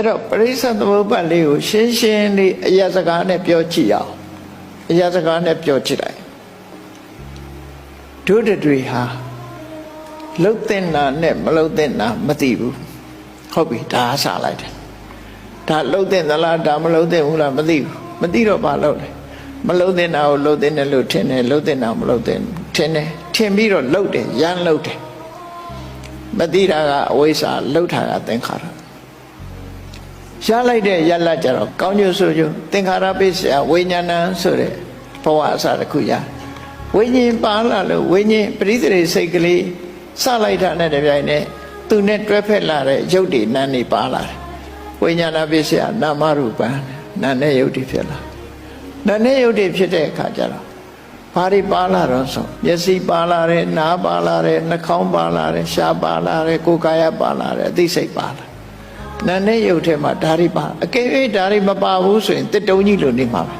အဲ့တော့ပရိစ္ဆသမုပ္ပါလေးကိုရှင်းရှင်းလေးအရာစကားနဲ့ပြောကြည့်အောင်အရာစကားနဲ့ပြောကြည့်လိုက်ဒုဒတွေဟာလှုပ်တဲ့နာနဲ့မလှုပ်တဲ့နာမသိဘူးဟုတ်ပြီဒါအစားလိုက်တယ်ဒါလှုပ်တဲ့သလားဒါမလှုပ်တဲ့ဘူးလားမသိဘူးမသိတော့ဘာလှုပ်လဲမလှုပ်တဲ့နာကိုလှုပ်တဲ့နဲ့လို့ထင်တယ်လှုပ်တဲ့နာမလှုပ်တဲ့ထင်တယ်ထင်ပြီးတော့လှုပ်တယ်ရမ်းလှုပ်တယ်မသိတာကအဝိဇ္ဇာလှုပ်တာကသင်္ခါရ ရလိုက်တဲ့ရလတ်ကြတော့ကောင်းကျိုးဆိုကျိုးသင်္ခါရပိစ္ဆယဝိညာဏဆိုတဲ့ဘဝအစတစ်ခုရဝိညာဉ်ပါလာလို့ဝိညာဉ်ပရိသေစိတ်ကလေးစလိုက်တာနဲ့တပြိုင်နက်သူနဲ့တွဲဖက်လာတဲ့ရုပ်တည်နာနေပါလာတယ်ဝိညာဏပိစ္ဆယနာမရူပံနာနဲ့ရုပ်တည်ဖြစ်လာနာနဲ့ရုပ်တည်ဖြစ်တဲ့အခါကျတော့ဘာတွေပါလာတော့ဆိုမျက်စိပါလာတယ်နားပါလာတယ်နှာခေါင်းပါလာတယ်ရှားပါလာတယ်ကိုယ်ကာယပါလာတယ်အသိစိတ်ပါလာ နာနဲ့ရုပ်ထဲမှာဓာရီပါအကယ်၍ဓာရီမပါဘူးဆိုရင်တစ်တုံးကြီးလိုနေမှာပဲ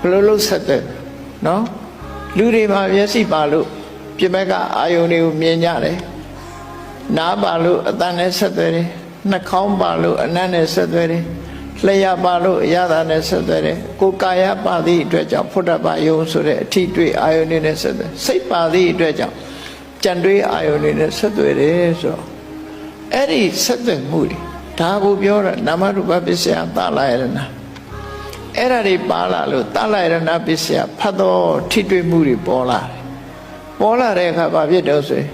ဘယ်လိုလုပ်ဆက်တဲ့နော်လူတွေမှာမျက်စိပါလို့ပြင်ဘက်ကအာယုန်တွေကိုမြင်ကြတယ်နားပါလို့အတန်နဲ့ဆက်သွဲတယ်နှာခေါင်းပါလို့အနံ့နဲ့ဆက်သွဲတယ်လျှာပါလို့အရသာနဲ့ဆက်သွဲတယ်ကိုယ်ကာယပါသည့်အတွက်ကြောင့်ဖုဒ္ဓဘာယုံဆိုတဲ့အထီးတွေ့အာယုန်တွေနဲ့ဆက်သွဲစိတ်ပါသည့်အတွက်ကြောင့်ကြံတွေးအာယုန်တွေနဲ့ဆက်သွဲတယ်ဆိုတော့အဲ့ဒီဆက်သွဲမှုတွေ ဒါကိုပြောတာနာမရူပပစ္စယသာလယရဏအဲ့ဒါတွေပါလာလို့သာလယရဏပစ္စယဖတ်တော့ထိတွေ့မှုတွေပေါ်လာတယ်ပေါ်လာတဲ့အခါဘာဖြစ်တော့ဆိုရင်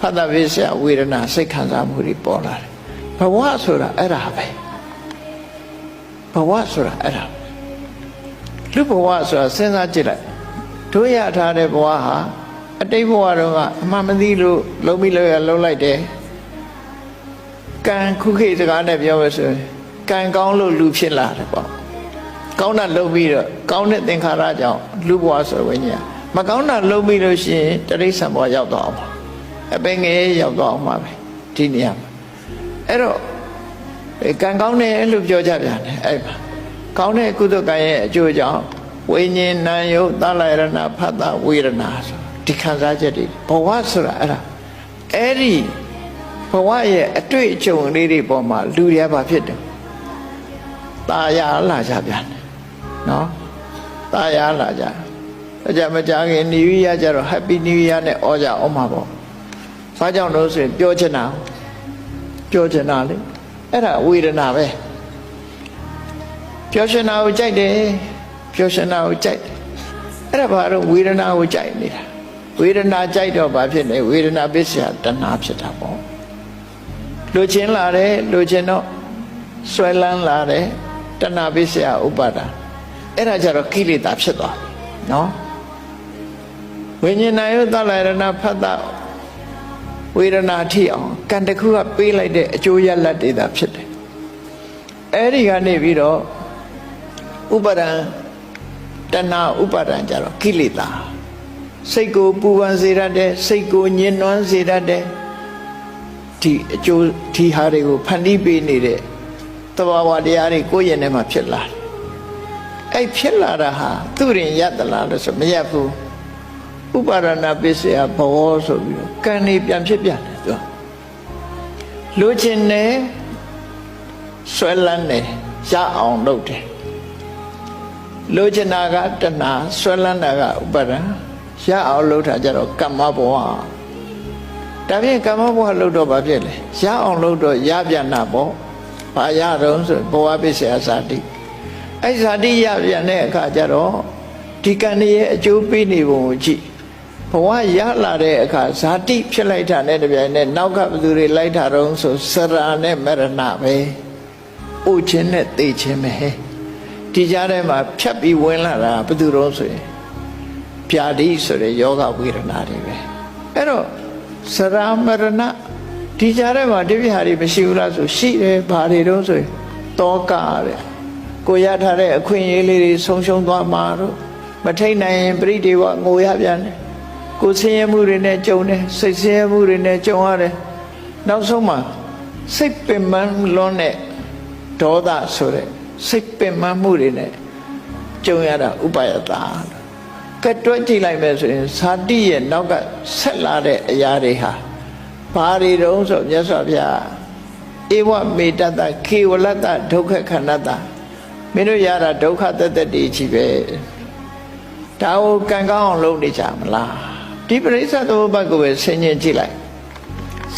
ဖတ်တာပစ္စယဝေဒနာစိတ်ခံစားမှုတွေပေါ်လာတယ်ဘဝဆိုတာအဲ့ဒါပဲဘဝဆိုတာအဲ့ဒါလူဘဝဆိုတာစဉ်းစားကြည့်လိုက်တို့ရထားတဲ့ဘဝဟာအတိတ်ဘဝတော့ကအမှန်မသိလို့လုံးပြီးလို့ရလုံးလိုက်တယ် ကံခုခေတ်စကားနဲ့ပြောမယ်ဆိုရင်ကံကောင်းလို့လူဖြစ်လာတယ်ပေါ့ကောင်းတာလုပ်ပြီးတော့ကောင်းတဲ့သင်္ခါရကြောင့်လူဘဝဆိုဝိညာဉ်မကောင်းတာလုပ်ပြီးလို့ရှိရင်တရိစ္ဆာန်ဘဝရောက်တော့အောင်ပါအပင်ငယ်ရောက်တော့အောင်ပါပဲဒီနေရာမှာအဲ့တော့အဲကံကောင်းတယ်လို့ပြောကြပြန်တယ်အဲ့မှာကောင်းတဲ့ကုသကံရဲ့အကျိုးကြောင့်ဝိညာဉ်နာယုတ်သလယရဏဖတ်တာဝေဒနာဆိုဒီခံစားချက်တွေဘဝဆိုတာအဲ့ဒါအဲ့ဒီ ဘဝရဲ့အတွေ့အကြုံလေးတွေပေါ်မှာလူတွေကဘာဖြစ်တယ်ตายာလာကြပြန်တယ်နော်ตายာလာကြအကြမကြခင်နေဝိရကြတော့ Happy New Year နဲ့ဩကြအောင်မှာပေါ့ဘာကြောင့်လို့ဆိုရင်ပြောချင်တာပြောချင်တာလေအဲ့ဒါဝေဒနာပဲပြောချင်တာကိုကြိုက်တယ်ပြောချင်တာကိုကြိုက်တယ်အဲ့ဒါဘာလို့ဝေဒနာကိုကြိုက်နေတာဝေဒနာကြိုက်တော့ဘာဖြစ်လဲဝေဒနာပစ္စယတဏှာဖြစ်တာပေါ့ လူချင်းလာတယ်လူချင်းတော့ဆွဲလန်းလာတယ်တဏှာပစ္စယဥပါဒာအဲ့ဒါကြတော့ကိလေသာဖြစ်သွားပြီနော်ဝိညာဏယုသလရဏဖတ်တာဝေဒနာထိအောင်ကံတစ်ခုကပေးလိုက်တဲ့အကျိုးရလတ်တွေသာဖြစ်တယ်အဲ့ဒီကနေပြီးတော့ဥပါဒံတဏှာဥပါဒံကြတော့ကိလေသာစိတ်ကိုပူပန်စေတတ်တယ်စိတ်ကိုညှဉ်းနှွမ်းစေတတ်တယ် ဒီအကျိုးဒီဟာတွေကိုဖန်တီးပေးနေတဲ့တဘာဝတရားတွေကိုယ့်ရဲ့ထဲမှာဖြစ်လာတယ်အဲ့ဖြစ်လာတာဟာသူရင်ရတလားလို့ဆိုမရဘူးဥပါဒနာပစ္စယဘောဆိုပြီးတော့ကံနေပြန်ဖြစ်ပြန်တယ်သူလိုချင်တယ်ဆွဲလန်းတယ်ရအောင်လုပ်တယ်လိုချင်တာကတဏှာဆွဲလန်းတာကဥပါဒံရအောင်လုပ်တာကြတော့ကမ္မဘဝ ဒါဖြင့်ကမ္မဘဝလုပ်တော့ဘာဖြစ်လဲရအောင်လုပ်တော့ရပြန်တာပေါ့ဘာရတော့ဆိုဘဝပစ္စယဇာတိအဲ့ဇာတိရပြန်တဲ့အခါကျတော့ဒီကံရဲ့အကျိုးပေးနေပုံကိုကြည့်ဘဝရလာတဲ့အခါဇာတိဖြစ်လိုက်တာနဲ့တပြိုင်နက်နောက်ကဘယ်သူတွေလိုက်တာတော့ဆိုစရာနဲ့မရဏပဲဥချင်းနဲ့သိချင်းပဲဒီကြားထဲမှာဖြတ်ပြီးဝင်လာတာဘယ်သူတော့ဆိုရင်ပြာတိဆိုတဲ့ယောဂဝေဒနာတွေပဲအဲ့တော့ စရာမရဏဒီကြားထဲမှာဒီပြဟာတွေမရှိဘူးလားဆိုရှိတယ်ဘာတွေတော့ဆိုရင်တောကတဲ့ကိုရထားတဲ့အခွင့်အရေးလေးတွေဆုံးရှုံးသွားမှာတော့မထိတ်နိုင်ရင်ပြိတေဝငိုရပြန်တယ်ကိုဆင်းရဲမှုတွေနဲ့ကြုံတယ်စိတ်ဆင်းရဲမှုတွေနဲ့ကြုံရတယ်နောက်ဆုံးမှာစိတ်ပင်ပန်းလွန်းတဲ့ဒေါသဆိုတဲ့စိတ်ပင်ပန်းမှုတွေနဲ့ကြုံရတာဥပါယတာ ကတွက်ကြည့်လိုက်မယ်ဆိုရင်ဇာတိရဲ့နောက်ကဆက်လာတဲ့အရာတွေဟာဘာတွေတုံးဆိုမြတ်စွာဘုရားဧဝမေတ္တတခေဝလတ္တဒုက္ခခန္ဓတမင်းတို့ရတာဒုက္ခတသက်တည်းကြီးပဲဒါကိုကံကောင်းအောင်လုပ်နေကြမလားဒီပရိစ္ဆေသမုပ္ပါဒ်ကိုပဲဆင်ញင်ကြည့်လိုက်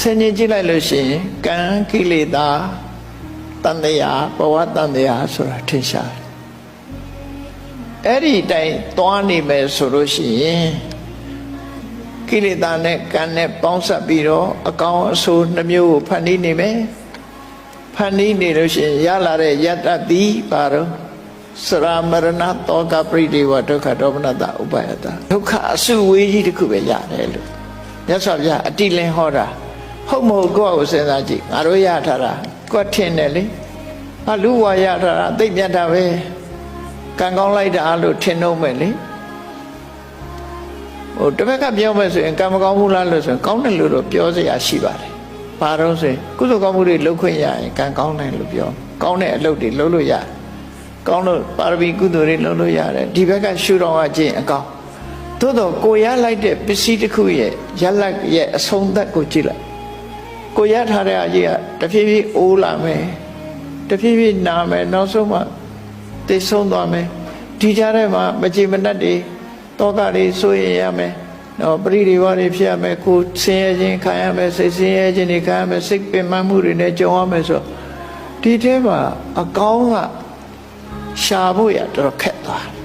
ဆင်ញင်ကြည့်လိုက်လို့ရှိရင်ကံကိလေသာတန်တရားဘဝတန်တရားဆိုတာထင်ရှားတယ် အဲ့ဒီတိုင်သွားနေမယ်ဆိုလို့ရှိရင်ကိလေသာနဲ့ကံနဲ့ပေါင်းစပ်ပြီးတော့အကောင်အဆိုးနှမျိုးကိုဖန်တီးနေမယ်ဖန်တီးနေလို့ရှိရင်ရလာတဲ့ယတ္တတိပါတော့စရာမရဏတောကပရိဒေဝဒုက္ခဒေါမနတဥပါယတဒုက္ခအစုဝေးကြီးတစ်ခုပဲရတယ်လို့မြတ်စွာဘုရားအတိလင်းဟောတာဟုတ်မဟုတ်ကိုယ့်အကိုစဉ်းစားကြည့်ငါတို့ရထားတာကိုယ်ထင်တယ်လေအလူဝါရထားတာသိပ်မြတ်တာပဲ ကံကောင်းလိုက်တာလို့ထင်တော့မယ်လေဟိုတစ်ဖက်ကပြောမယ်ဆိုရင်ကံမကောင်းဘူးလားလို့ဆိုရင်ကောင်းတယ်လို့တော့ပြောစရာရှိပါတယ်။ဘာတော့ဆိုရင်ကုသိုလ်ကောင်းမှုတွေလုပ်ခွင့်ရရင်ကံကောင်းတယ်လို့ပြော။ကောင်းတဲ့အလုပ်တွေလုပ်လို့ရတယ်။ကောင်းလို့ပါရမီကုသိုလ်တွေလုပ်လို့ရတယ်။ဒီဘက်ကရှုတော်ကခြင်းအကောင်း။သို့တော့ကိုရလိုက်တဲ့ပစ္စည်းတစ်ခုရဲ့ရလက်ရဲ့အဆုံးသက်ကိုကြည့်လိုက်။ကိုရထားတဲ့အကြီးကတဖြည်းဖြည်းအိုးလာမယ်။တဖြည်းဖြည်းနာမယ်နောက်ဆုံးမှ သိဆုံးသွားမယ်။ဒီကြားထဲမှာမကြည်မနှက်တွေတောကတွေဆိုရင်ရမယ်နော်ပရိဒီဝါတွေဖြစ်ရမယ်ကိုဆင်းရဲခြင်းခံရမယ်စိတ်ဆင်းရဲခြင်းတွေခံရမယ်စိတ်ပင်ပန်းမှုတွေနဲ့ကြုံရမယ်ဆိုဒီထဲမှာအကောင်းကရှာဖို့ရတော်တော်ခက်သွားတယ်